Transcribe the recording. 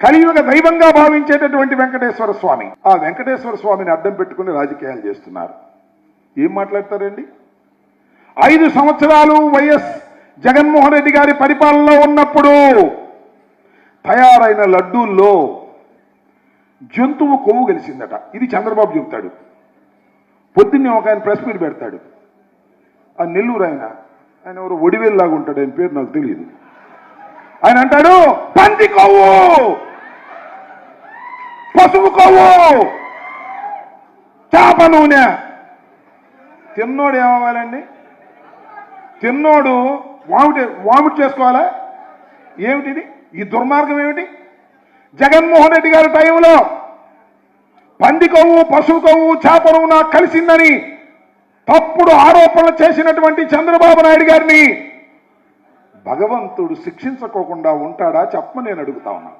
కలియుగ దైవంగా భావించేటటువంటి వెంకటేశ్వర స్వామి. ఆ వెంకటేశ్వర స్వామిని అడ్డం పెట్టుకుని రాజకీయాలు చేస్తున్నారు. ఏం మాట్లాడతారండి? ఐదు సంవత్సరాలు వైఎస్ జగన్మోహన్ రెడ్డి గారి పరిపాలనలో ఉన్నప్పుడు తయారైన లడ్డూల్లో జంతువు కొవ్వు కలిసిందట ఇది చంద్రబాబు చెబుతాడు. పొద్దున్నే ఒక ఆయన ప్రెస్ మీట్ పెడతాడు. ఆ నెల్లూరు ఆయన ఆయన ఎవరు ఒడివేల్లాగా ఉంటాడు ఆయన పేరు నాకు తెలియదు. ఆయన అంటాడు పంది కొవ్వు! పశువు కొవ్వు చేప నూనె. తిన్నోడు ఏమవ్వాలండి? తిన్నోడు వామిట్ వామిట్ చేసుకోవాలా? ఏమిటిది? ఈ దుర్మార్గం ఏమిటి? జగన్మోహన్ రెడ్డి గారి టైంలో పంది కొవ్వు పశువు కొవ్వు చేప నూనె కలిసిందని తప్పుడు ఆరోపణలు చేసినటువంటి చంద్రబాబు నాయుడు గారిని భగవంతుడు శిక్షించకోకుండా ఉంటాడా చెప్ప నేను అడుగుతా ఉన్నా.